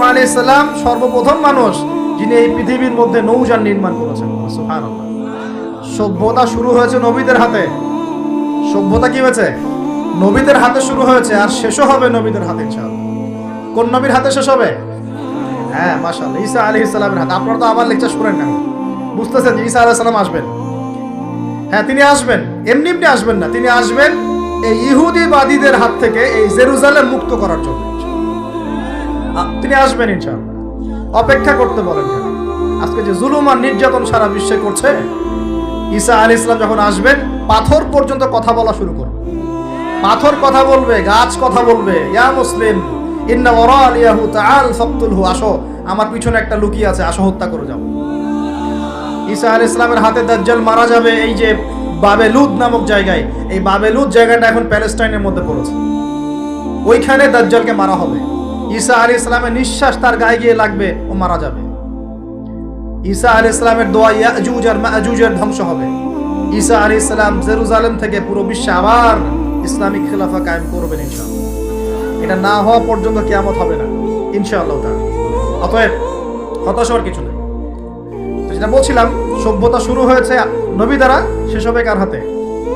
নূহ সালাম সর্বপ্রথম মানুষ যিনি এই পৃথিবীর মধ্যে নৌযান নির্মাণ করেছেন। সুবহানাল্লাহ। সভ্যতা শুরু হয়েছে নবীদের হাতে। সভ্যতা কি হয়েছে? নবীদের হাতে শুরু হয়েছে আর শেষও হবে নবীদের হাতে, ইনশাআল্লাহ। কোন নবীর হাতে শেষ হবে? হ্যাঁ মাশাআল্লাহ। ঈসা আলাইহিস সালামের হাতে। আপনারা তো আবার লেকচার শুনেন না বুঝতেছেন যে ঈসা আলাইহিস আসবেন। হ্যাঁ তিনি আসবেন। এমনি এমনি আসবেন না। তিনি আসবেন এই ইহুদিবাদীদের হাত থেকে এই জেরুজালেম মুক্ত করার জন্য। তিনি আসবেন ইনশাআল্লাহ। অপেক্ষা করতে বলেন কেন? আজকে যে জুলুম আর নির্যাতন সারা বিশ্বে করছে, ঈসা আলী ইসলাম যখন আসবেন, পাথর পর্যন্ত কথা বলা শুরু করবে পাথর কথা বলবে, গাছ কথা বলবে, ইয়া মুসলিম, ইন্না ওরা আলিয়াহু তাআল, ফাকতুলহু, আসো, আমার পিছনে একটা লুকিয়ে আছে, আসো, হত্যা করে যাও। ঈসা আলী ইসলামের হাতে দাজ্জাল মারা যাবে, এই যে বাবেলুদ নামক জায়গায়, এই বাবেলুদ জায়গাটা এখন প্যালেস্টাইনের মধ্যে পড়েছে। ওইখানে দাজ্জালকে মারা হবে। ঈসা আলী ইসলামের নিঃশ্বাস তার গায়ে গিয়ে লাগবে ও মারা যাবে। ঈসা আলী ইসলামের দোয়া ইয়াজুজ আর মাজুজের ধ্বংস হবে। ঈসা আলী ইসলাম জেরুজালেম থেকে পুরো বিশ্বে আবার ইসলামিক খেলাফা কায়েম করবেন ইনশাআল্লাহ। এটা না হওয়া পর্যন্ত কেয়ামত হবে না, ইনশাআল্লাহ তাআলা। অতএব হতাশ হওয়ার কিছু নেই। যেটা বলছিলাম, সভ্যতা শুরু হয়েছে নবী দ্বারা হবে কার হাতে?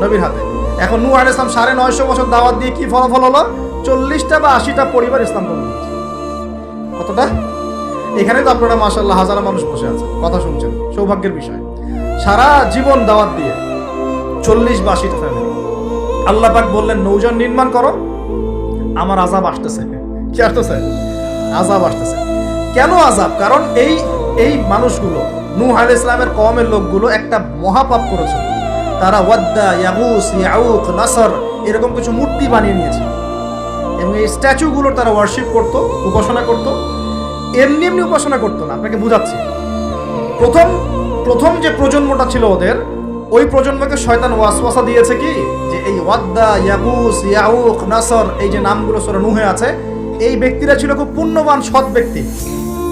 নবীর হাতে। এখন নূহ আলাইহিস সালাম সাড়ে নয়শো বছর দাওয়াত দিয়ে কি ফলাফল হলো? চল্লিশটা বা আশিটা পরিবার ইসলাম গ্রহণ করেছে। কতটা এখানে তো আপনারা মাসাল্লাহ হাজার মানুষ বসে আছে। কথা শুনছেন। সৌভাগ্যের বিষয়। সারা জীবন দাওয়াত দিয়ে চল্লিশ বা আশিটা ফ্যামিলি আল্লাহ পাক বললেন, নৌযান নির্মাণ করো। আমার আজাব আসতেছে। কি আসতেছে? আজাব আসতেছে। কেন আজাব কারণ এই এই মানুষগুলো, নূহ আলাইহিস ইসলামের কওমের লোকগুলো একটা মহাপাপ করেছে। তারা ওয়াদ্দা, ইয়াগুস, ইয়াউক, নাসর, এরকম কিছু মূর্তি বানিয়ে নিয়েছে। এবং এই স্ট্যাচুগুলো তারা ওয়ার্শিপ করতো, উপাসনা করতো, এমনি এমনি উপাসনা করতো না, আপনাকে বুঝাচ্ছি। প্রথম প্রথম যে প্রজন্মটা ছিল ওদের, ওই প্রজন্মকে শয়তান ওয়াসওয়াসা দিয়েছে কি? যে এই ওয়াদ্দা, ইয়াগুস, ইয়াউক, নাসর, এই যে নামগুলো সরে নুহে আছে, এই ব্যক্তিরা ছিল খুব পুণ্যবান, সৎ ব্যক্তি।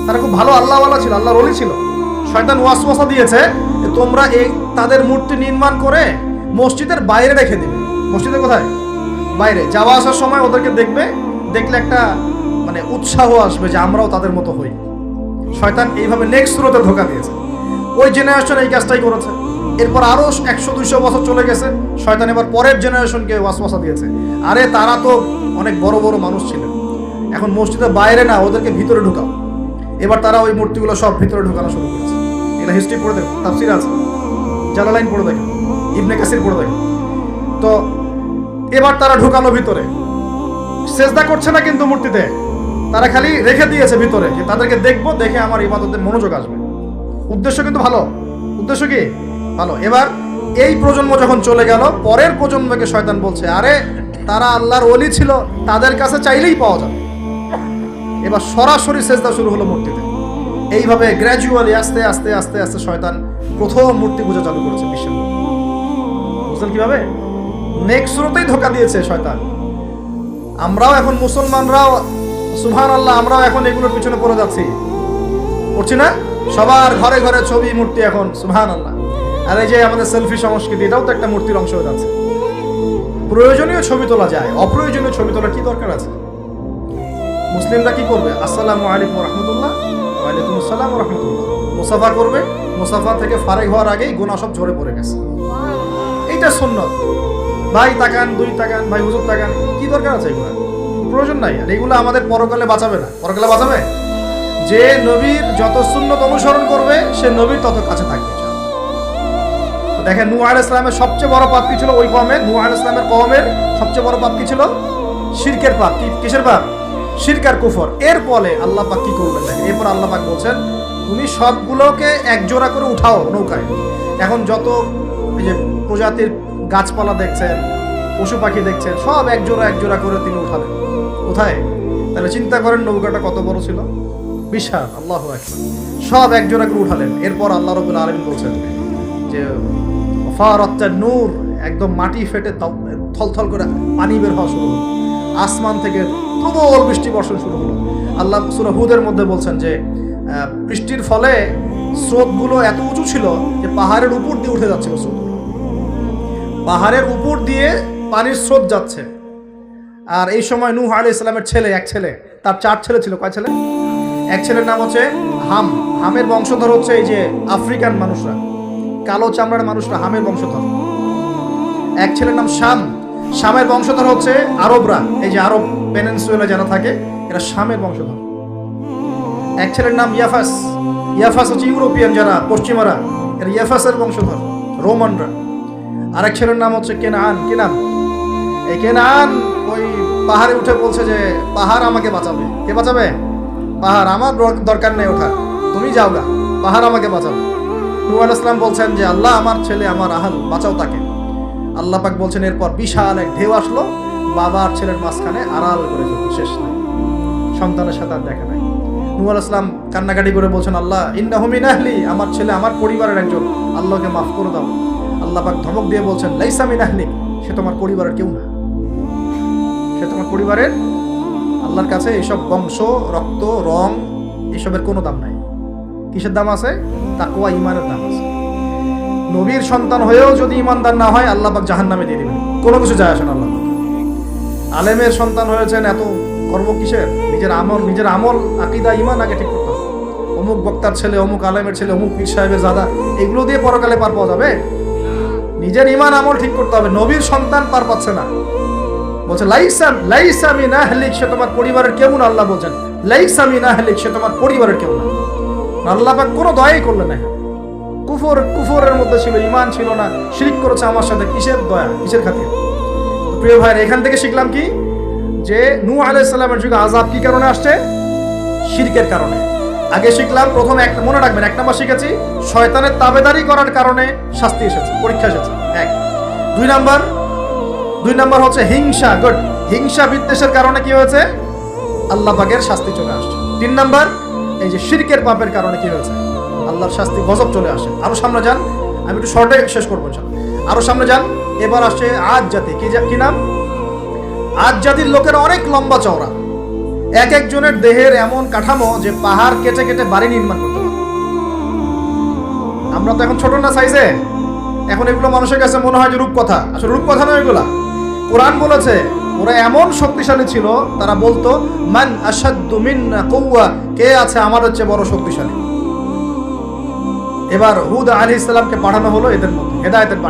তারা খুব ভালো আল্লাহওয়ালা ছিল, আল্লাহর অলি ছিল। শয়তান ওয়াসওয়াসা দিয়েছে তোমরা এই তাদের মূর্তি নির্মাণ করে মসজিদের বাইরে রেখে দিবে। মসজিদের কোথায়? বাইরে। যাওয়া আসার সময় ওদেরকে দেখবে, দেখলে একটা মানে উৎসাহ আসবে যে আমরাও তাদের মতো হই। শয়তান এইভাবে নেক্সট স্রোতে ধোকা দিয়েছে। ওই জেনারেশন এই কাজটাই করেছে। এরপর আরও একশো, দুইশো বছর চলে গেছে। শয়তান এবার পরের জেনারেশনকে ওয়াসওয়াসা দিয়েছে। আরে তারা তো অনেক বড় বড় মানুষ ছিলেন। এখন মসজিদের বাইরে না, ওদেরকে ভিতরে ঢুকাও। এবার তারা ওই মূর্তিগুলো সব ভিতরে ঢুকানো শুরু করেছে। এটা হিস্ট্রি পড়ে দেখো, তাফসির আছে। জালালাইন পড়ে দেখো, ইবনে কাসির পড়ে দেখো। তো এবার তারা ঢুকালো ভিতরে। সেজদা করছে না কিন্তু মূর্তিতে। তারা খালি রেখে দিয়েছে ভিতরে যে তাদেরকে দেখব, দেখে আমার ইবাদতে মনোযোগ আসবে। উদ্দেশ্য কিন্তু ভালো। উদ্দেশ্য কি? ভালো। এবার এই প্রজন্ম যখন চলে গেল, পরের প্রজন্মকে শয়তান বলছে, আরে, তারা আল্লাহর অলি ছিল, তাদের কাছে চাইলেই পাওয়া যাবে। এবার সরাসরি সেজদা শুরু হলো মূর্তিতে। এইভাবে গ্র্যাজুয়ালি আস্তে আস্তে আস্তে আস্তে শয়তান প্রথম মূর্তি পূজা চালু করেছে বিশ্বের বুঝলেন কীভাবে? নেক্সট স্রোতেই ধোকা দিয়েছে শয়তান। আমরাও এখন মুসলমানরাও সুভান আল্লাহ আমরাও এখন এগুলোর পিছনে পড়ে যাচ্ছি। পড়ছি না? সবার ঘরে ঘরে ছবি, মূর্তি এখন সুহান আল্লাহ আর এই যে আমাদের সেলফি সংস্কৃতি, এটাও তো একটা মূর্তির অংশ হয়ে যাচ্ছে। প্রয়োজনীয় ছবি তোলা যায়, অপ্রয়োজনীয় ছবি তোলার কি দরকার আছে? মুসলিমরা কি করবে? আসসালামু আলাইকুম রহমতুল্লাহ ওয়ালাইকুম আসসালাম রহমতুল্লাহ। মুসাফা করবে, মুসাফা থেকে ফারেক হওয়ার আগেই গোনা সব ঝরে পড়ে গেছে। এইটা সুন্নত। ভাই তাকান, দুই তাকান, ভাই হুজুর তাকান। কি দরকার আছে এগুলো? প্রয়োজন নাই। আর এগুলো আমাদের পরকালে বাঁচাবে না। পরকালে বাঁচাবে? যে নবীর যত সুন্নত অনুসরণ করবে, সে নবীর তত কাছে থাকবে দেখেন, নূহ আলাইহিস ইসলামের সবচেয়ে বড় পাপ কি ছিল ওই কমের নূহ আলাইহিস ইসলামের কমের সবচেয়ে বড় পাপ কি ছিল? শিরকের পাপ। কি কিসের পাপ? শিরকার কুফর। এর ফলে আল্লাহ পাক কি করলেন দেখেন, এরপর আল্লাহ পাক বলছেন, তুমি সবগুলোকে একজোড়া করে উঠাও নৌকায়। এখন যত এই যে প্রজাতির গাছপালা দেখছেন, পশু পাখি দেখছেন, সব এক জোড়া এক জোড়া করে তিনি উঠালেন। কোথায়? তাহলে চিন্তা করেন নৌকাটা কত বড় ছিল? বিশাল, আল্লাহ সব এক জোড়া করে উঠালেন। এরপর আল্লাহ রবুল আলমিন বলছেন যে ফারাত্তা নূর, একদম মাটি ফেটে থলথল করে পানি বের হওয়া শুরু হলো। আসমান থেকে প্রবল বৃষ্টি বর্ষণ শুরু হলো। আল্লাহ হুদের মধ্যে বলছেন যে বৃষ্টির ফলে স্রোতগুলো এত উঁচু ছিল যে পাহাড়ের উপর দিয়ে উঠে যাচ্ছিল স্রোতগুলো। পাহাড়ের উপর দিয়ে পানির স্রোত যাচ্ছে। আর এই সময় নূহ আলী ইসলামের ছেলে, এক ছেলে, তার চার ছেলে ছিল। কয় ছেলে? এক ছেলের নাম হচ্ছে হাম। হামের বংশধর হচ্ছে এই যে আফ্রিকান মানুষরা, কালো চামড়ার মানুষরা, হামের বংশধর। এক ছেলের নাম শাম। শামের বংশধর হচ্ছে আরবরা, এই যে আরব পেনেন্সুয়েলা যারা থাকে, এরা শামের বংশধর। এক ছেলের নাম ইয়াফাস। ইয়াফাস হচ্ছে ইউরোপিয়ান যারা, পশ্চিমারা, এরা ইয়াফাসের বংশধর, রোমানরা। আর এক ছেলের নাম হচ্ছে কেনান কেনান। এই কেনান ওই পাহাড়ে উঠে বলছে যে, পাহাড় আমাকে বাঁচাবে। কে বাঁচাবে? পাহাড় আমার দরকার নেই ওঠা তুমি যাও গা পাহাড় আমাকে বাঁচাবে। আলাইহিস বলছেন যে, আল্লাহ আমার ছেলে, আমার আহাল, বাঁচাও তাকে। আল্লাহ পাক বলছেন, এরপর বিশাল এক ঢেউ আসলো বাবা আর ছেলের মাঝখানে আড়াল করে শেষ নাই। সন্তানের সাথে আর দেখা নাই। নূহ আলাইহিস সালাম কান্নাকাটি করে বলছেন, আল্লাহ, ইন্নাহু মিন আহলি, আমার ছেলে, আমার পরিবারের একজন, আল্লাহকে মাফ করে দাও। আল্লাহ পাক ধমক দিয়ে বলছেন, লাইসা মিন আহলি সে তোমার পরিবারের কেউ না। সে তোমার পরিবারের আল্লাহর কাছে এইসব বংশ, রক্ত, রং এসবের কোনো দাম নাই। কিসের দাম আছে? তাকওয়া ইমানের দাম আছে। নবীর সন্তান হয়েও যদি ইমানদার না হয় আল্লাহ পাক জাহান্নামে দিয়ে দিবেন। কোনো কিছু যায় আসে না আল্লাহ আলেমের সন্তান হয়েছেন এত গর্ব কিসের? নিজের আমল নিজের আমল, আকিদা ইমান আগে ঠিক করতে হবে। অমুক বক্তার ছেলে, অমুক আলেমের ছেলে, অমুক পীর সাহেবের জাদা এগুলো দিয়ে পরকালে পার পাওয়া যাবে? নিজের ইমান আমল ঠিক করতে হবে। নবীর সন্তান পার পাচ্ছে না। বলছে লাইসাম লাইসামি না হেলিক সে তোমার পরিবারের কেউ না, আল্লাহ বলছেন। লাইসামি না হেলিক সে তোমার পরিবারের কেউ না। আল্লাহ পাক কোনো দয়াই করলেন না। কুফর, কুফরের মধ্যে ছিল ইমান ছিল না। শিরিক করেছে আমার সাথে, কিসের দয়া, কিসের খাতির? প্রিয় ভাইয়ের, এখান থেকে শিখলাম কি? যে নূহ আলাইহিস সালামের যুগে আযাব কি কারণে আসছে? শিরকের কারণে। আগে শিখলাম, প্রথম এক মনে রাখবেন, এক নাম্বার শিখেছি, শয়তানের তাবেদারি করার কারণে শাস্তি এসেছে, পরীক্ষা এসেছে। এক। দুই নাম্বার দুই নাম্বার হচ্ছে হিংসা গুড হিংসা বিদ্বেষের কারণে কি হয়েছে? আল্লাহ পাকের শাস্তি চলে আসছে। তিন নাম্বার, এই যে শিরকের পাপের কারণে কি হয়েছে? আল্লাহর শাস্তি গজব চলে আসে। আরও সামনে যান, আমি একটু শর্টে শেষ করব আরও সামনে যান, এবার আসছে আজ জাতি কি নাম? আজ জাতির লোকের অনেক লম্বা চওড়া। এক একজনের দেহের এমন কাঠামো যে পাহাড় কেটে কেটে বাড়ি নির্মাণ করতে আমরা তো এখন ছোট না সাইজে। এখন এগুলো মানুষের কাছে মনে হয় যে রূপকথা। আসলে রূপকথা নয় এগুলা। কোরআন বলেছে, ওরা এমন শক্তিশালী ছিল, তারা বলতো, মান মিন্না কৌয়া কে আছে আমার হচ্ছে বড় শক্তিশালী? এবার হুদ আলি ইসলামকে পাঠানো হলো এদের মধ্যে, হেদায়তের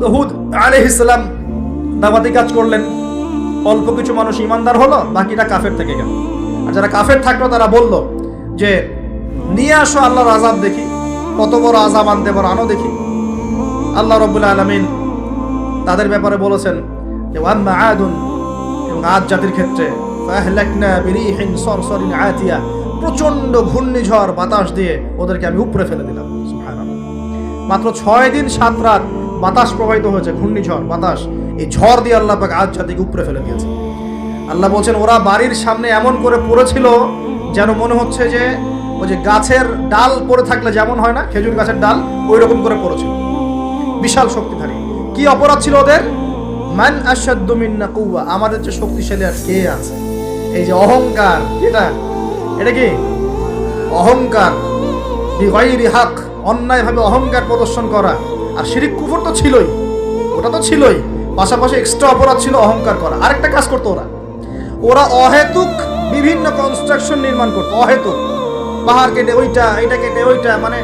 তো হুদ আলি ইসলাম দাবাতি কাজ করলেন। অল্প কিছু মানুষ ইমানদার হলো, বাকিটা কাফের থেকে গেল। আর যারা কাফের থাকল, তারা বলল যে, নিয়ে আসো আল্লাহর আজাব দেখি, কত বড় আজাব আনতে পারো আনো দেখি। আল্লাহ রবুল্লা আলমিন তাদের ব্যাপারে বলেছেন যে ওয়াম্মা আদুন, এবং আদ জাতির ক্ষেত্রে আতিয়া প্রচণ্ড ঘূর্ণিঝড় বাতাস দিয়ে ওদেরকে আমি উপরে ফেলে দিলাম। মাত্র ছয় দিন, সাত রাত বাতাস প্রবাহিত হয়েছে, ঘূর্ণিঝড়, বাতাস। এই ঝড় দিয়ে আল্লাহ পাক আজ জাতিকে উপরে ফেলে দিয়েছে। আল্লাহ বলছেন, ওরা বাড়ির সামনে এমন করে পড়েছিল যেন মনে হচ্ছে যে ওই যে গাছের ডাল পড়ে থাকলে যেমন হয় না, খেজুর গাছের ডাল ওই রকম করে পড়েছিল। বিশাল শক্তিধারী। কি অপরাধ ছিল ওদের? মান আসাদ্দু মিন্না কুওয়া, আমাদের যে শক্তিশালী আর কে আছে? এই যে অহংকার, এটা এটা কি? অহংকার। বিগয়রি হক, অন্যায়ভাবে অহংকার প্রদর্শন করা। আর শিরিক কুফর তো ছিলই, ওটা তো ছিলই। পাশাপাশি এক্সট্রা অপরাধ ছিল অহংকার করা। আরেকটা কাজ করতো ওরা। ওরা অহেতুক বিভিন্ন কনস্ট্রাকশন নির্মাণ করতো অহেতুক। পাহাড় কেটে ওইটা এটা কেটে ওইটা মানে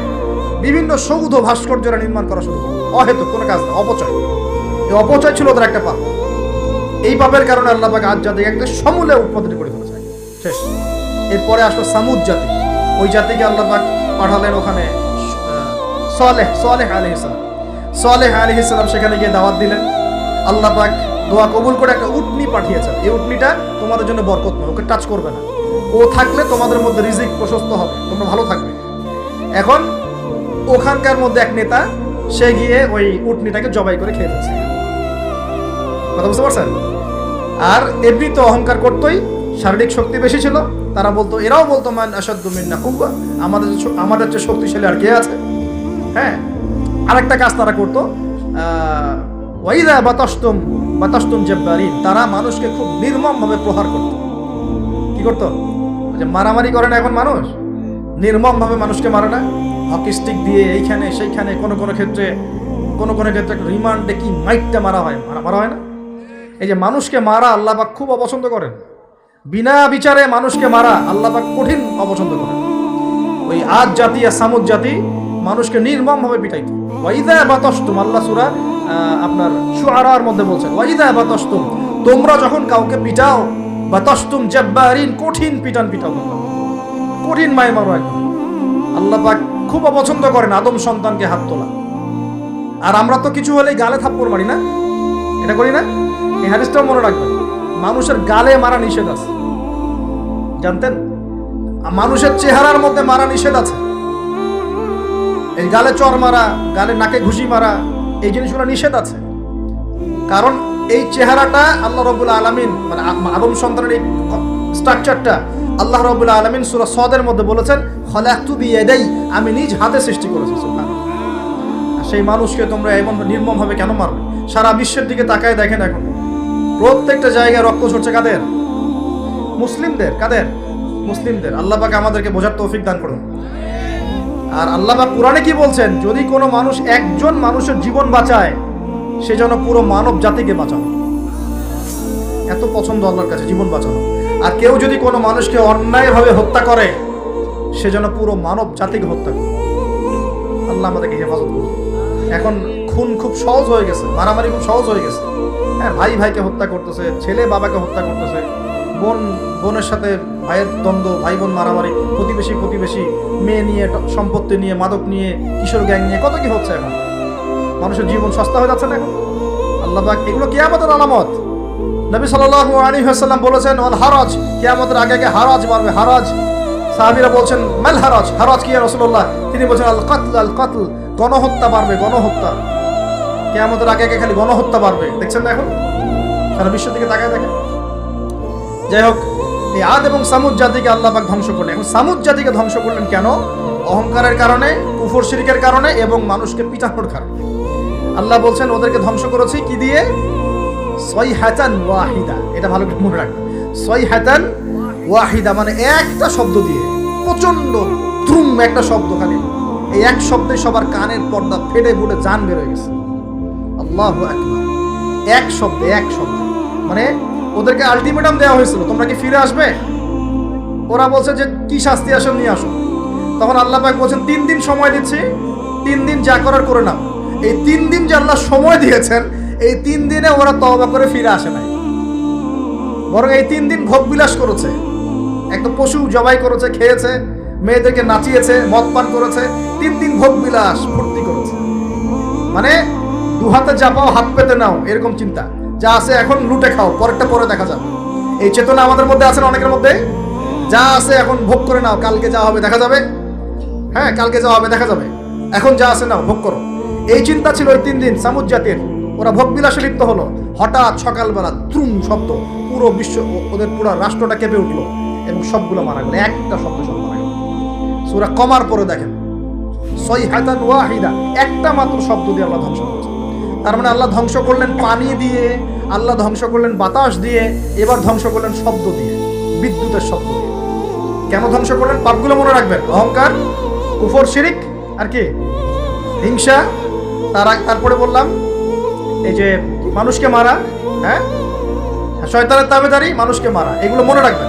বিভিন্ন সৌধ ভাস্কর্যরা নির্মাণ করা শুরু করতো। অহেতুক কোনো কাজ না অপচয়। এই অপচয় ছিল ওদের একটা পাপ। এই পাপের কারণে আল্লাহ পাক আজ জাতিকে একটা সমূলে উৎপাদন করে ফেলেছে। শেষ। এরপরে আসলো সামুদ জাতি। ওই জাতিকে আল্লাহ পাক পাঠালেন ওখানে আহ, সালেহ সালেহ আলী ইসলাম সালেহ সেখানে গিয়ে দাওয়াত দিলেন। আল্লাহ পাক দোয়া কবুল করে একটা উটনি পাঠিয়েছেন। এই উটনিটা তোমাদের জন্য বরকত নয়, ওকে টাচ করবে না। ও থাকলে তোমাদের মধ্যে রিজিক প্রশস্ত হবে, তোমরা ভালো থাকবে। এখন ওখানকার মধ্যে এক নেতা, সে গিয়ে ওই উটনিটাকে জবাই করে খেয়ে ফেলছে। কথা বুঝতে পারছেন? আর এমনি তো অহংকার করতোই, শারীরিক শক্তি বেশি ছিল, তারা বলতো, এরাও বলতো, মান আসাদ্দু মিন্না কুব্বা আমাদের আমাদের যে শক্তিশালী আর কে আছে হ্যাঁ? আরেকটা কাজ তারা করতো ওয়াইদা বাতাস্তুম বাতাস্তুম জব্বারিন। তারা মানুষকে খুব নির্মমভাবে প্রহার করতো। কি করতো? যে মারামারি করে না এখন মানুষ? নির্মমভাবে মানুষকে মারে না? হকি স্টিক দিয়ে এইখানে, সেইখানে, কোনো কোনো ক্ষেত্রে, কোনো কোনো ক্ষেত্রে রিমান্ডে কি মাইটটা মারা হয়? মারা হয় না? এই যে মানুষকে মারা আল্লাহ পাক খুব অপছন্দ করেন। বিনা বিচারে মানুষকে মারা আল্লাহ পাক কঠিন অপছন্দ করেন। ওই আজ জাতি আর সামুদ জাতি মানুষকে নির্মম নির্মমভাবে পিটাইত। ওয়াইদা বাতস্তুম, আল্লাহ সুরা আপনার শুআরার মধ্যে বলছেন, ওয়াইদা বাতস্তুম, তোমরা যখন কাউকে পিটাও, বাতস্তুম জাব্বারিন, কঠিন পিটান পিটাও কঠিন মায় মারো একদম। আল্লাহ পাক খুব অপছন্দ করেন আদম সন্তানকে হাত তোলা। আর আমরা তো কিছু হলেই গালে থাপ্পড় মারি না? এটা করি না? এই হাদিসটাও মনে রাখবেন। মানুষের গালে মারা নিষেধ আছে। জানতেন? মানুষের চেহারার মধ্যে মারা নিষেধ আছে। এই গালে চর মারা, গালে নাকে ঘুষি মারা, এই জিনিসগুলো নিষেধ আছে। কারণ এই চেহারাটা আল্লাহ রবুল্লা আলমিন মানে আদম সন্তানের এই স্ট্রাকচারটা আল্লাহ রবুল্লা আলমিন সুরা সদের মধ্যে বলেছেন আমি নিজ হাতে সৃষ্টি করেছি সেই মানুষকে তোমরা এমন নির্মমভাবে কেন মারবে? সারা বিশ্বের দিকে তাকায় দেখেন এখন। প্রত্যেকটা জায়গায় রক্ত ঝরছে কাদের? মুসলিমদের কাদের? মুসলিমদের। আল্লাহ পাক আমাদেরকে বোঝার তৌফিক দান করুন। আর আল্লাহ পাক কোরআনে কি বলছেন? যদি কোনো মানুষ একজন মানুষের জীবন বাঁচায়, সে যেন পুরো মানব জাতিকে বাঁচানো এত পছন্দ আল্লাহর কাছে, জীবন বাঁচানো। আর কেউ যদি কোনো মানুষকে অন্যায়ভাবে হত্যা করে, সে যেন পুরো মানব জাতিকে হত্যা করে। আল্লাহ আমাদেরকে হেফাজত করুন। এখন খুন খুব সহজ হয়ে গেছে, মারামারি খুব সহজ হয়ে গেছে। হ্যাঁ ভাই ভাইকে হত্যা করতেছে, ছেলে বাবাকে হত্যা করতেছে। বোন, বোনের সাথে ভাইয়ের দ্বন্দ্ব ভাই বোন মারামারি, প্রতিবেশী প্রতিবেশী, মেয়ে নিয়ে সম্পত্তি নিয়ে, মাদক নিয়ে, কিশোর গ্যাং নিয়ে, কত কি হচ্ছে এখন? মানুষের জীবন সস্তা হয়ে যাচ্ছে না এখন? আল্লাহ পাক, এগুলো কিয়ামতের আলামত। নবী সাল্লাল্লাহু আলাইহি ওয়াসাল্লাম বলেছেন, ওয়াল হারাজ কিয়ামতের আগে আগে হারাজ মারবে, হারাজ। সাহাবীরা বলছেন, মাল হারাজ হারাজ কি রাসূলুল্লাহ? তিনি বলছেন, আল কাতল আল কাতল গণহত্যা বাড়বে গণহত্যা। কিয়ামতের আগে আগে খালি গণহত্যা বাড়বে দেখছেন না এখন? সারা বিশ্বের দিকে তাকায় দেখেন। যাই হোক এই আদ এবং সামুদ জাতিকে আল্লাহ পাক ধ্বংস করলেন। এখন সামুদ জাতিকে ধ্বংস করলেন কেন? অহংকারের কারণে, কুফর শিরিকের কারণে এবং মানুষকে পিটানোর কারণে। আল্লাহ বলছেন, ওদেরকে ধ্বংস করেছি কি দিয়ে? সই হাতান ওয়াহিদা। এটা ভালো করে মনে রাখবেন। সই হাতান ওয়াহিদা মানে একটা শব্দ দিয়ে প্রচণ্ড দ্রুম একটা শব্দ খালি। এই এক শব্দে সবার কানের পর্দা ফেটে ফুটে জান বেরোয় গেছে। আল্লাহ একবার এক শব্দে এক শব্দ। মানে ওদেরকে আলটিমেটাম দেওয়া হয়েছিল, তোমরা কি ফিরে আসবে? ওরা বলছে যে, কি শাস্তি আসো, নিয়ে আসো। তখন আল্লাহ পাক বলছেন, তিন দিন সময় দিচ্ছি, তিন দিন যা করার করে নাও। এই তিন দিন যে আল্লাহ সময় দিয়েছেন, এই তিন দিনে ওরা তওবা করে ফিরে আসে নাই। বরং এই তিন দিন ভোগ বিলাস করেছে। একটা পশু জবাই করেছে, খেয়েছে, মেয়েদেরকে নাচিয়েছে, মদ পান করেছে, তিন দিন ভোগ বিলাস, ফুর্তি করেছে। মানে দু হাতে যা পাও, হাত পেতে নাও, এরকম চিন্তা। যা আছে এখন লুটে খাও, পরেরটা পরে দেখা যাবে। এই চেতনা আমাদের মধ্যে আছে অনেকের মধ্যে? যা আছে এখন ভোগ করে নাও, কালকে যা হবে দেখা যাবে? হ্যাঁ কালকে যা হবে দেখা যাবে। এখন যা আছে নাও, ভোগ করো। এই চিন্তা ছিল ওই তিন দিন, সামুদ জাতির। ওরা ভোগ বিলাসে লিপ্ত হলো। হঠাৎ সকালবেলা ত্রুম শব্দ, পুরো বিশ্ব ওদের পুরো রাষ্ট্রটা কেঁপে উঠল এবং সবগুলো মারা গেল। একটা শব্দ সব মারা গেল। সুরা কমার পরে দেখেন। ছয় হাতান ওয়াহিদা, একটা মাত্র শব্দ দিয়ে আল্লাহ ধ্বংস করেছে। তার মানে আল্লাহ ধ্বংস করলেন পানি দিয়ে, আল্লাহ ধ্বংস করলেন বাতাস দিয়ে, এবার ধ্বংস করলেন শব্দ দিয়ে, বিদ্যুতের শব্দ দিয়ে। কেন ধ্বংস করলেন? পাপগুলো মনে রাখবেন। অহংকার, কুফর, শিরিক, আর কি? হিংসা, তার তারপরে বললাম, এই যে মানুষকে মারা হ্যাঁ? শয়তানের তাবেদারি, মানুষকে মারা, এগুলো মনে রাখবেন।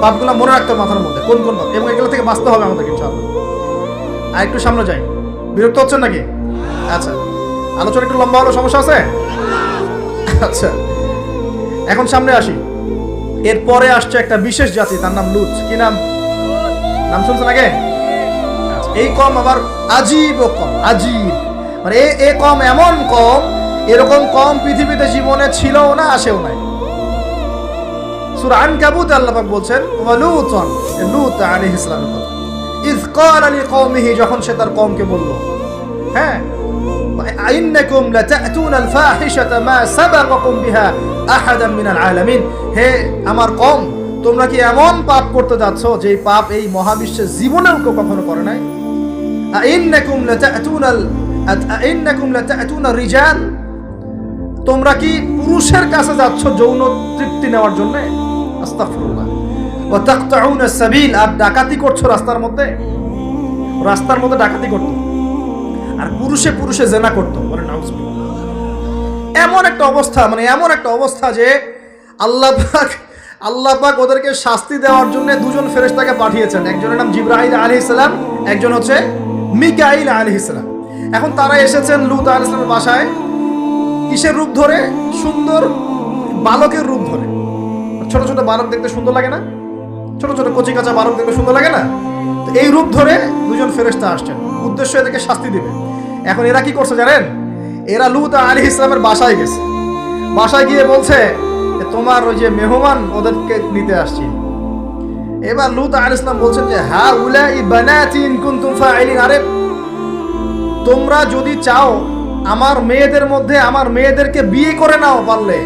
পাপগুলো মনে রাখতে মাথার মধ্যে, কোন কোন পাপ? এবং এগুলো থেকে বাঁচতে হবে আমাদের ইনশাআল্লাহ। আর একটু সামনে যাই। বিরক্ত হচ্ছেন নাকি? আচ্ছা। আলোচনা একটু লম্বা হলো সমস্যা আছে? আচ্ছা এখন সামনে আসি। এরপরে আসছে একটা বিশেষ জাতি, তার নাম লুত কি নাম? নাম শুনছেন আগে? এই কম আবার আজীব কম, আজীব। মানে এ এ কম এমন কম, এরকম কম পৃথিবীতে জীবনে ছিলও না, আসেও নাই। সূরা আনকাবুত আল্লাহ পাক বলছেন ওয়ালুতন লুত আলাইহিস সালামের কথা। ইজ ক্বালা লিকওমিহি, যখন সে তার কওমকে বলল। হ্যাঁ আইন্নাকুম লাতাতুনা আল ফাহিশাতা মা সাবাকাকুম বিহা আহাদাম মিনাল আলামিন। হে আমার কম, তোমরা কি এমন পাপ করতে যাচ্ছ যে পাপ এই মহাবিশ্বের জীবনেও কেউ কখনো করে নাই? আইন্নাকুম লাতাতুনা আল আইন্নাকুম লাতাতুনা রিজাল। তোমরা কি পুরুষের কাছে যাচ্ছ যৌন তৃপ্তি নেওয়ার জন্য? আস্তাগফিরুল্লাহ। ওয়া তাকতাউনা সাবিল, আর ডাকাতি করছ রাস্তার মধ্যে? রাস্তার মধ্যে ডাকাতি করতো। আর পুরুষে পুরুষে জেনা করতো, বলে নাউজুবিল্লাহ। এমন একটা অবস্থা মানে এমন একটা অবস্থা যে আল্লাহ পাক আল্লাহ পাক ওদেরকে শাস্তি দেওয়ার জন্য দুজন ফেরেশতাকে পাঠিয়েছেন। একজনের নাম জিব্রাহিল আলী ইসলাম একজন হচ্ছে মিকাইল আলী ইসলাম এখন তারা এসেছেন লুত আলী ইসলামের বাসায়, কিসের রূপ ধরে? সুন্দর বালকের রূপ ধরে। ছোট ছোট বালক দেখতে সুন্দর লাগে না? ছোট ছোট কচি কাঁচা বালক দেখতে সুন্দর লাগে না? তো এই রূপ ধরে দুজন ফেরেশতা আসছেন। উদ্দেশ্য এদেরকে শাস্তি দিবে। এখন এরা কি করছে জানেন? এরা লুত আলী ইসলামের বাসায় গেছে। বাসায় গিয়ে বলছে তোমার ওই যে মেহমান, ওদেরকে নিতে আসছি। এবার লুত আলী ইসলাম বলছেন যে হ্যাঁ উলা ই বানাতিন কুনতুম ফাইলিন। আরে, তোমরা যদি চাও আমার মেয়েদের মধ্যে আমার মেয়েদেরকে বিয়ে করে নাও পারলে,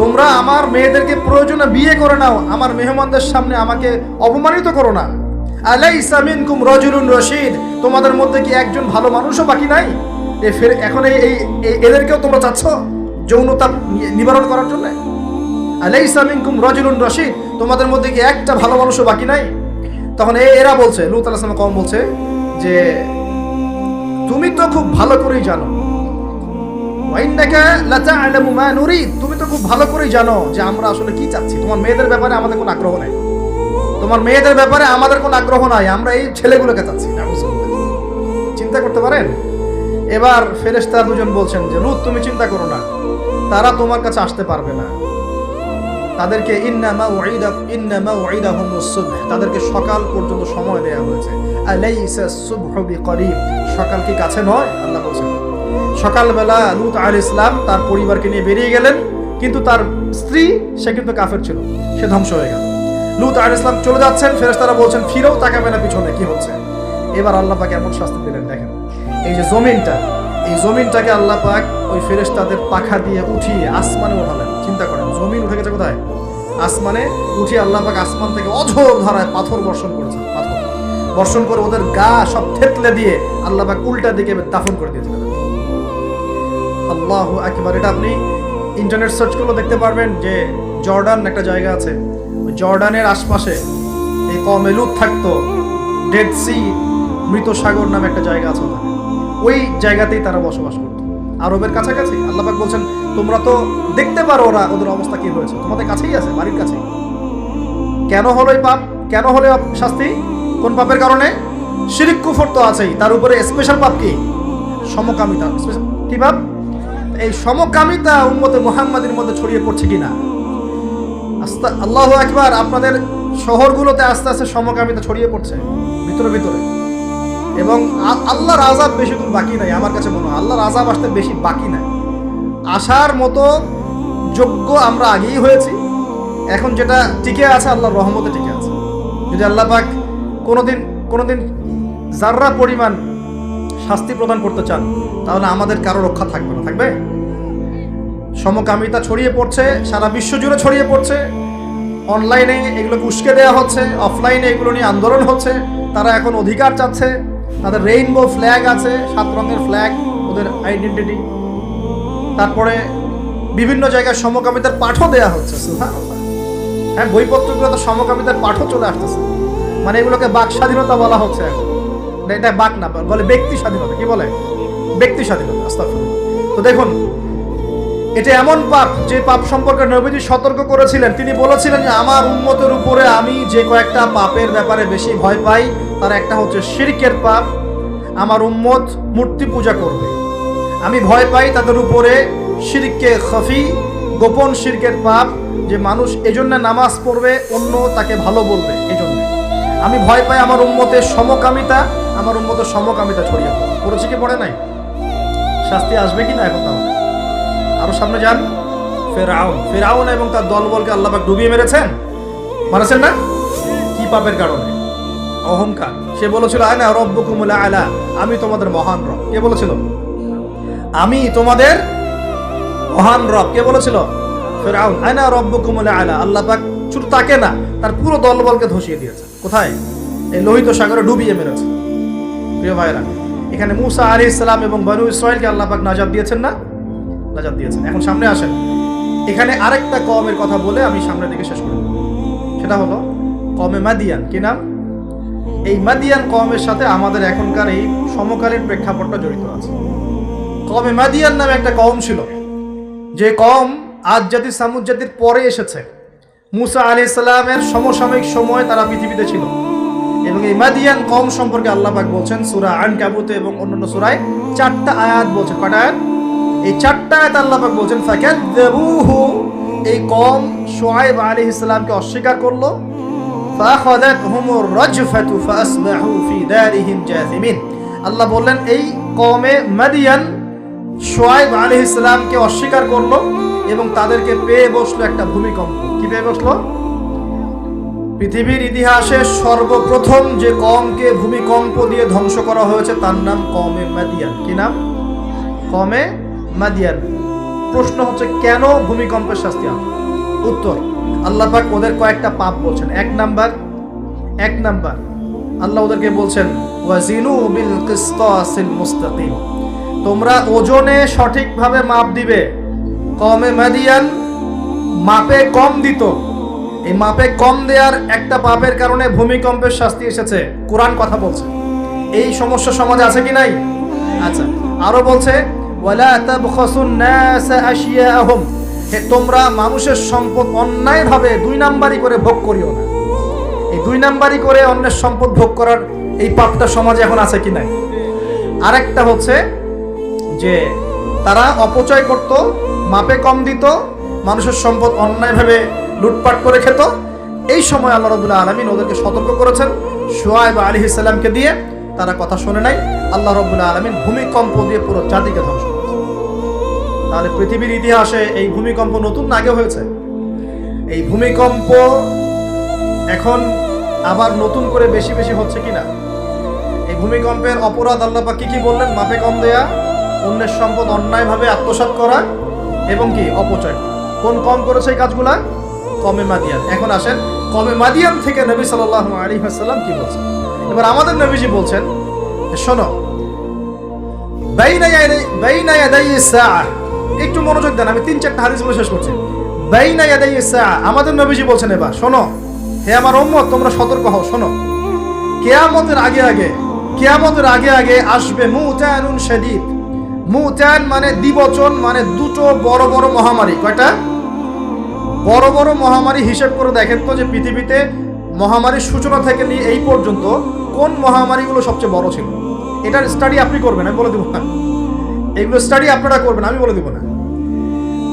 তোমরা আমার মেয়েদেরকে প্রয়োজনে বিয়ে করে নাও, আমার মেহমানদের সামনে আমাকে অপমানিত করো না। কুম রজুলুন রশিদ। তোমাদের মধ্যে কি একজন ভালো মানুষও বাকি নাই? এখন এই এদেরকেও তোমরা চাচ্ছ যৌনতা নিবারণ করার জন্য? আলাই ইসামিন কুম রজুলুন রশিদ, তোমাদের মধ্যে কি একটা ভালো মানুষও বাকি নাই? তখন এরা বলছে, লুত আলাহ কম বলছে যে, তুমি তো খুব ভালো করেই জানো। তুমি তো খুব ভালো করেই জানো যে আমরা আসলে কি চাচ্ছি। তোমার মেয়েদের ব্যাপারে আমাদের কোনো আগ্রহ নাই। তোমার মেয়েদের ব্যাপারে আমাদের কোনো আগ্রহ নাই, আমরা এই ছেলেগুলোকে চাচ্ছি। চিন্তা করতে পারেন? এবার ফেরেশতা দুজন বলছেন যে লুত তুমি চিন্তা করো না। তারা তোমার কাছে আসতে পারবে না। তাদেরকে ইন্নামা উইদা ইন্নামা উইদাহুমুস সুবহ তাদেরকে সকাল পর্যন্ত সময় দেয়া হয়েছে। আলাইসা সুবহু বিকরিব। সকাল কি কাছে নয়? আল্লাহ বলছেন। সকালবেলা লুত আল ইসলাম তার পরিবারকে নিয়ে বেরিয়ে গেলেন। কিন্তু তার স্ত্রী, সে কিন্তু কাফের ছিল। সে ধ্বংস হয়ে গেল। লুত আল ইসলাম চলে যাচ্ছেন, ফেরেশতারা বলছেন, ফিরেও, তাকাবে না পিছনে, কি হচ্ছে? এবার আল্লাহ পাক এমন শাস্তি দিলেন দেখেন। এই যে জমিনটা, এই জমিনটাকে আল্লাহ পাক ওই ফেরেশতাদের পাখা দিয়ে উঠিয়ে আসমানে উঠালেন চিন্তা করেন, জমিন উঠে গেছে কোথায়? আসমানে উঠিয়ে আল্লাহ পাক আসমান থেকে অঝোর ধারায় পাথর বর্ষণ করেছেন, পাথর। বর্ষণ করে ওদের গা সব থেতলে দিয়ে আল্লাহ পাক উল্টা দিকে দাফন করে দিয়েছিলেন। আল্লাহ একবার এটা আপনি ইন্টারনেট সার্চ করলে দেখতে পারবেন যে জর্ডান একটা জায়গা আছে জর্ডানের আশপাশে এই কমে লুত থাকতো ডেড সি মৃত সাগর নামে একটা জায়গা আছে ওখানে। ওই জায়গাতেই তারা বসবাস করতো। আরবের কাছাকাছি আল্লাপাক বলছেন, তোমরা তো দেখতে পারো ওরা ওদের অবস্থা কি হয়েছে। তোমাদের কাছেই আছে, বাড়ির কাছেই। কেন হলো এই পাপ? কেন হলো শাস্তি? কোন পাপের কারণে? শিরিক কুফর তো আছেই, তার উপরে স্পেশাল পাপ কি? সমকামিতা। কি পাপ? এই সমকামিতা উম্মতে মুহাম্মাদের মধ্যে ছড়িয়ে পড়ছে কিনা? আস্তে আল্লাহ একবার আপনাদের শহরগুলোতে আস্তে আস্তে সমকামিতা ছড়িয়ে পড়ছে, ভিতরে ভিতরে। এবং আল্লাহর আজাব বেশি দূর বাকি নাই, আমার কাছে মনে হয়। আল্লাহর আজাব আসতে বেশি বাকি নাই। আসার মতো যোগ্য আমরা আগেই হয়েছি। এখন যেটা টিকে আছে, আল্লাহর রহমতে টিকে আছে। যদি আল্লাহ পাক কোনোদিন কোনোদিন জাররা পরিমাণ শাস্তি প্রদান করতে চান, তাহলে আমাদের কারও রক্ষা থাকবে না। থাকবে? সমকামিতা ছড়িয়ে পড়ছে, সারা বিশ্ব জুড়ে ছড়িয়ে পড়ছে। অনলাইনে এগুলোকে উস্কে দেওয়া হচ্ছে অফলাইনে এগুলো নিয়ে আন্দোলন হচ্ছে, তারা এখন অধিকার চাচ্ছে, তাদের রেইনবো ফ্ল্যাগ আছে, সাত রঙের ফ্ল্যাগ ওদের আইডেন্টিটি তারপরে বিভিন্ন জায়গায় সমকামিতার পাঠও দেওয়া হচ্ছে। হ্যাঁ বইপত্রগুলো তো সমকামিতার পাঠও চলে আসতেছে। মানে এগুলোকে বাক স্বাধীনতা বলা হচ্ছে এখন। এটা বাক না, বলে ব্যক্তি স্বাধীনতা, কি বলে? ব্যক্তি স্বাধীনতা। তো দেখুন এটা এমন পাপ যে পাপ সম্পর্কে নবীজি সতর্ক করেছিলেন। তিনি বলেছিলেন যে, আমার উন্মতের উপরে আমি যে কয়েকটা পাপের ব্যাপারে বেশি ভয় পাই, তার একটা হচ্ছে শিরকের পাপ। আমার উম্মত মূর্তি পূজা করবে। আমি ভয় পাই তাদের উপরে শিরকে খফি, গোপন শিরকের পাপ, যে মানুষ এজন্য নামাজ পড়বে, অন্য তাকে ভালো বলবে এজন্য। আমি ভয় পাই আমার উম্মতের সমকামিতা, আমার উম্মতের সমকামিতা ছড়িয়ে পড়েছে কি পড়ে নাই? শাস্তি আসবে কি না এখন তাহলে? আরও সামনে যান। ফেরাউন ফেরাউন এবং তার দলবলকে আল্লাহ ডুবিয়ে মেরেছেন। মারেছেন না? কি পাপের কারণে? অহংকার। সে বলেছিল আয়না রব্য রব্বকুমুল আলা আমি তোমাদের মহান রব। কে বলেছিল? আমি তোমাদের মহান রব। কে বলেছিল? ফেরাউন। আয়না রব্য রব্বকুমুল আলা আল্লাহ পাক শুধু তাকে না, তার পুরো দলবলকে ধসিয়ে দিয়েছে কোথায়? এই লোহিত সাগরে ডুবিয়ে মেরেছে প্রিয় ভাইরা এখানে মুসা আলী ইসলাম এবং বনু ইসরায়েলকে আল্লাহ পাক নাজাদ দিয়েছেন না? নাজাদ দিয়েছেন। এখন সামনে আসেন। এখানে আরেকটা কমের কথা বলে আমি সামনের দিকে শেষ করব। সেটা হলো কমে মাদিয়ান। কি নাম? এই মাদিয়ান কমের সাথে আমাদের এখনকার এই সমকালীন প্রেক্ষাপটটা জড়িত আছে। কমে মাদিয়ান নামে একটা কম ছিল। যে কম আজ জাতি সামুদ জাতির পরে এসেছে। মুসা আলি ইসলামের সমসাময়িক সময় তারা পৃথিবীতে ছিল। এবং এই মাদিয়ান কম সম্পর্কে আল্লাহ পাক বলছেন, সুরা আন কাবুতে এবং অন্যান্য সুরায় চারটা আয়াত বলছেন কটা আয়াত? এই চারটা আয়াত আল্লাহ পাক বলছেন ফাকাযাবুহু এই কম শুআয়ব আলাইহিস ইসলামকে অস্বীকার করল। ফাখাযাতহুমুর রাজফাতু ফাসবাহু ফি দারিহিম জাযিমিন আল্লাহ বললেন, এই কমে মাদিয়ান শোয়েব আলি ইসলামকে অস্বীকার করল এবং তাদেরকে পেয়ে বসল একটা ভূমিকম্প। কি পেয়ে বসল? পৃথিবীর ইতিহাসে সর্বপ্রথম যে কমকে ভূমিকম্প দিয়ে ধ্বংস করা হয়েছে, তার নাম কমে মাদিয়ান। কি নাম? কমে মাদিয়ান প্রশ্ন হচ্ছে, কেন ভূমিকম্পের শাস্তি হবে উত্তর, আল্লাহ পাক ওদের কয়েকটা পাপ বলছেন। এক নাম্বার এক নাম্বার, আল্লাহ ওদেরকে বলছেন, ওয়াজিনু বিল কিসতাসিল মুস্তাকিম। তোমরা ওজনে সঠিকভাবে মাপ দিবে। কমে মাদিয়ান মাপে কম দিত। এই মাপে কম দেওয়ার একটা পাপের কারণে ভূমিকম্পের শাস্তি এসেছে। কোরআন কথা বলছে। এই সমস্যা সমাজে আছে কি নাই? আচ্ছা আরও বলছে তোমরা মানুষের সম্পদ অন্যায়ভাবে দুই নাম্বারই করে ভোগ করিও না। এই দুই নাম্বারই করে অন্যের সম্পদ ভোগ করার এই পাপটা সমাজে এখন আছে কি নাই? আরেকটা হচ্ছে যে, তারা অপচয় করত, মাপে কম দিত, মানুষের সম্পদ অন্যায়ভাবে লুটপাট করে খেত। এই সময় আল্লাহ রবুল্লাহ আলমিন ওদেরকে সতর্ক করেছেন। সোয়াইব আলী ইসলামকে দিয়ে তারা কথা শোনে নাই। আল্লাহ রবুল্লাহ আলমিন ভূমিকম্প দিয়ে পুরো জাতিকে ধ্বংস তাহলে পৃথিবীর ইতিহাসে এই ভূমিকম্প নতুন আগে হয়েছে? এই ভূমিকম্প এখন আবার নতুন করে বেশি বেশি হচ্ছে কিনা? এই ভূমিকম্পের অপরাধ আল্লাহ পাক কি কি বললেন? মাপে কম দেয়া, অন্যের সম্পদ অন্যায়ভাবে আত্মসাৎ করা এবং কি? অপচয় কোন কম করেছে এই কাজগুলা? কমে মাদিয়ান। এখন আসেন, কমে মাদিয়ান থেকে নবী সাল্লাল্লাহু আলাইহি ওয়াসাল্লাম কি বলছেন? এবার আমাদের নবীজি বলছেন শোনো, বাইনা একটু মনোযোগ দেন, আমি তিন চারটা হাদিস বলে শেষ করছি। বাইনা ইয়াদাই আমাদের নবীজি বলছেন এবার, শোনো, হে আমার উম্মত, তোমরা সতর্ক হও, শোনো। কেয়ামতের আগে আগে, কেয়ামতের আগে আগে আসবে মুতানুন শাদীদ। মুতান মানে দ্বিবচন মানে দুটো বড় বড় মহামারী। কয়টা? বড় বড় মহামারী হিসেব করে দেখেন তো যে পৃথিবীতে মহামারীর সূচনা থেকে নিয়ে এই পর্যন্ত কোন মহামারীগুলো সবচেয়ে বড় ছিল। এটার স্টাডি আপনি করবেন, আমি বলে দেবো এইগুলো স্টাডি আপনারা করবেন, আমি বলে দেবো না।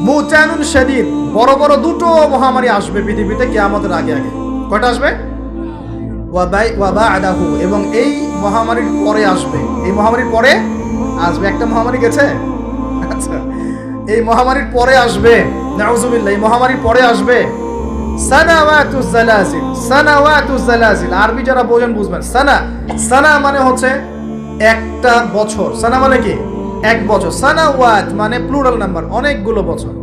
মুতানুন শাদীদ, বড় বড় দুটো মহামারী আসবে পৃথিবীতে কেয়ামতের আগে আগে। কয়টা আসবে? আদাহু এবং এই মহামারীর পরে আসবে। এই মহামারীর পরে আসবে। একটা মহামারী গেছে? আচ্ছা এই মহামারীর পরে আসবে। নাউজুবিল্লাহ, এই মহামারীর পরে আসবে। আরবি যারা বোঝেন বুঝবেন। সানা সানা মানে হচ্ছে একটা বছর। সানা মানে কি? এক বছর। সানাওয়াত মানে প্লুরাল নাম্বার অনেকগুলো বছর।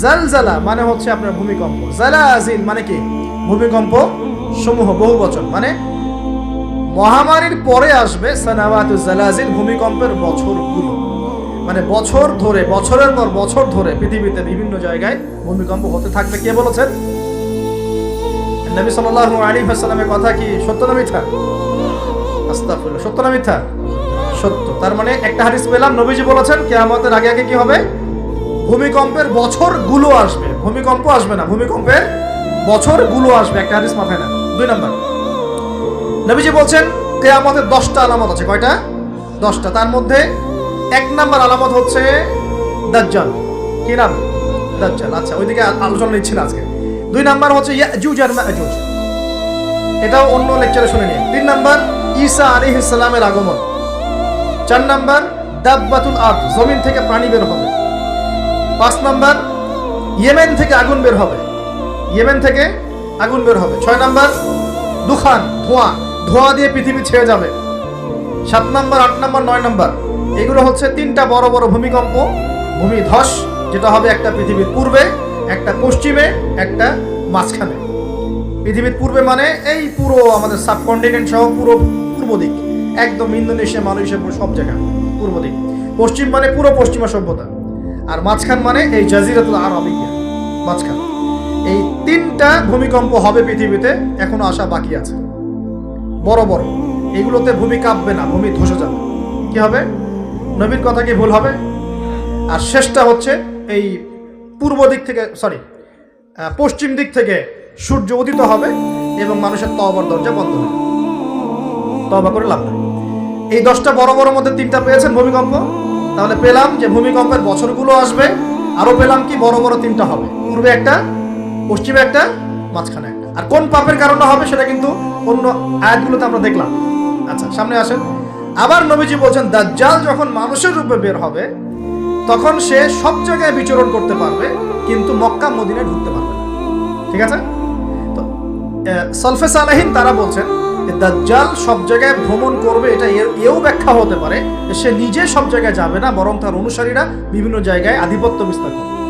জালজালা মানে হচ্ছে আপনার ভূমিকম্প। জালাজিল মানে কি? ভূমিকম্প সমূহ, বহু বছর। মানে মহামারীর পরে আসবে সানাওয়াতুজ জালাজিল ভূমিকম্পের বছরগুলো। মানে বছর ধরে, বছরের পর বছর ধরে পৃথিবীতে বিভিন্ন জায়গায় ভূমিকম্প হতে থাকবে। কে বলেছেন? নবী সাল্লাল্লাহু আলাইহি ওয়াসাল্লামের কথা কি? সত্য না মিথ্যা? আস্তাগফিরুল্লাহ, সত্য না মিথ্যা? তার মানে একটা হাদিস পেলাম, নবীজি বলেছেন, কিয়ামতের আগে আগে কি হবে? ভূমিকম্পের বছরগুলো আসবে। ভূমিকম্প আসবে না, ভূমিকম্পের বছরগুলো আসবে, একটা হাদিস মাথায় না দুই নম্বর। নবীজি বলছেন, কেয়ামতের দশটা আলামত আছে। কয়টা? দশটা। তার মধ্যে এক নাম্বার আলামত হচ্ছে দাজ্জাল। কি নাম? দাজ্জাল। আচ্ছা ওইদিকে আলোচনা নিচ্ছি না আজকে। দুই নাম্বার হচ্ছে ইয়াজুজ আর মাজুজ। এটাও অন্য লেকচারে শুনে নিন তিন নাম্বার, ঈসা আলাইহিস সালামের আগমন। চার নাম্বার, দাব্বাতুল আর্থ জমিন থেকে প্রাণী বের হবে। পাঁচ নাম্বার, ইয়েমেন থেকে আগুন বের হবে। ইয়েমেন থেকে আগুন বের হবে। ছয় নাম্বার, দুখান, ধোঁয়া। ধোঁয়া দিয়ে পৃথিবী ছেড়ে যাবে। সাত নাম্বার, আট নাম্বার, নয় নাম্বার। এগুলো হচ্ছে তিনটা বড় বড় ভূমিকম্প, ভূমি ধস, যেটা হবে একটা পৃথিবীর পূর্বে, একটা পশ্চিমে, একটা মাঝখানে। পৃথিবীর পূর্বে মানে এই পুরো আমাদের সাবকন্টিনেন্ট সহ পুরো পূর্ব দিক। একদম ইন্দোনেশিয়া, মালয়েশিয়া, পুরো সব জায়গা, পূর্ব দিক। পশ্চিম মানে পুরো পশ্চিমা সভ্যতা। আর মাঝখান মানে এই জাজিরাতুল আরবিয়া, মাঝখান। এই তিনটা ভূমিকম্প হবে পৃথিবীতে, এখনও আসা বাকি আছে। বড় বড়। এগুলোতে ভূমি কাঁপবে না, ভূমি ধসে যাবে। কি হবে? নবীর কথা কি ভুল হবে? আর শেষটা হচ্ছে এই পূর্ব দিক থেকে সরি পশ্চিম দিক থেকে সূর্য উদিত হবে এবং মানুষের তবার দরজা বন্ধ হবে। তবা করে লাভ এই দশটা বড় বড় মধ্যে তিনটা পেয়েছেন ভূমিকম্প। তাহলে পেলাম যে ভূমিকম্পের বছরগুলো আসবে আরও পেলাম কি বড় বড় তিনটা হবে। পূর্বে একটা, পশ্চিমে একটা, মাঝখানে একটা। আর কোন পাপের কারণে হবে সেটা কিন্তু অন্য আয়াতগুলোতে আমরা দেখলাম। আচ্ছা সামনে আসেন। আবার নবীজি বলছেন, দাজ্জাল যখন মানুষের রূপে বের হবে, তখন সে সব জায়গায় বিচরণ করতে পারবে, কিন্তু মক্কা মদিনায় ঢুকতে পারবে ঠিক আছে? তো সলফে সালাহিন তারা বলছেন দাজ্জাল সব জায়গায় ভ্রমণ করবে, এটা এও ব্যাখ্যা হতে পারে সে নিজে সব জায়গায় যাবে না, বরং তার অনুসারীরা বিভিন্ন জায়গায় আধিপত্য বিস্তার করবে।